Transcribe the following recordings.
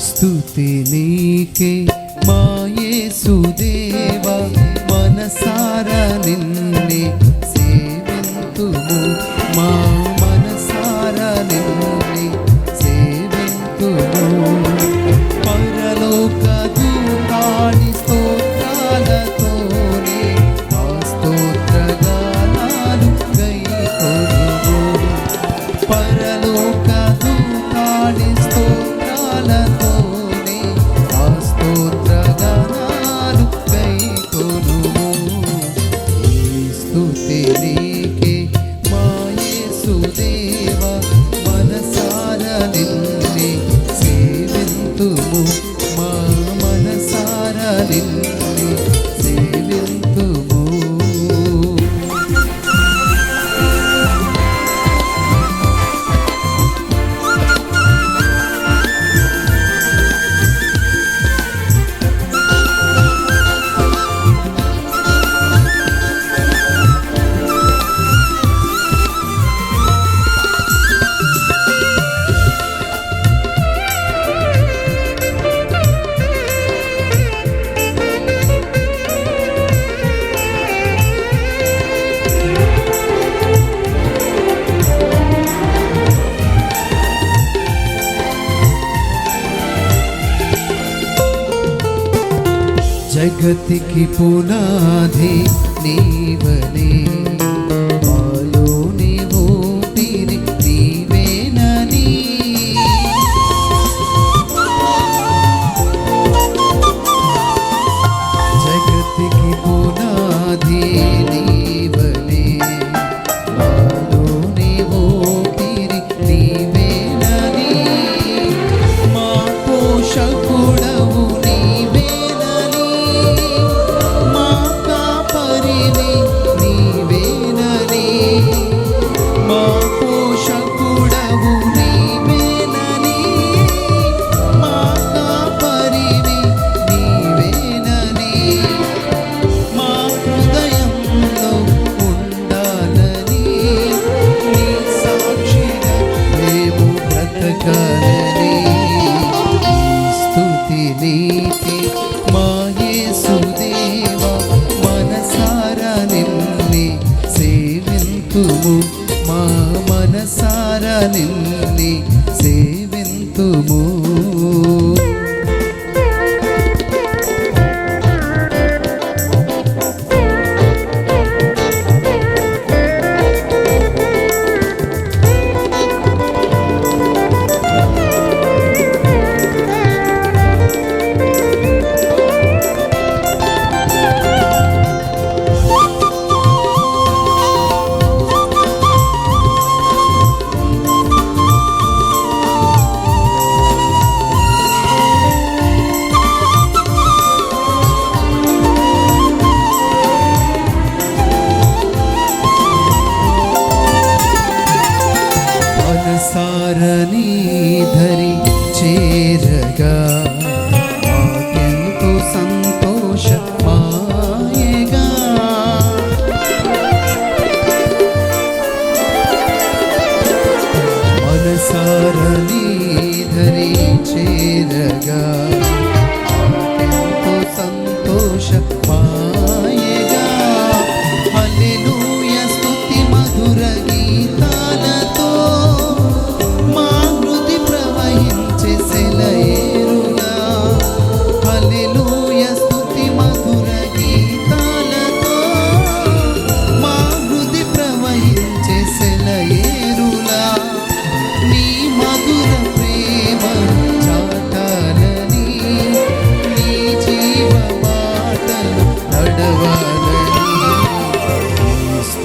స్థుతి నీకే నిన్నే సేవింతుము. మా మనసార నిన్నే जगत की पुनाधि नीवने సేవింతుము మా మనసార నిన్ని సేవింతుము. सारली धरी चेद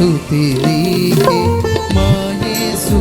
స్థుతి నీకే మాయేసు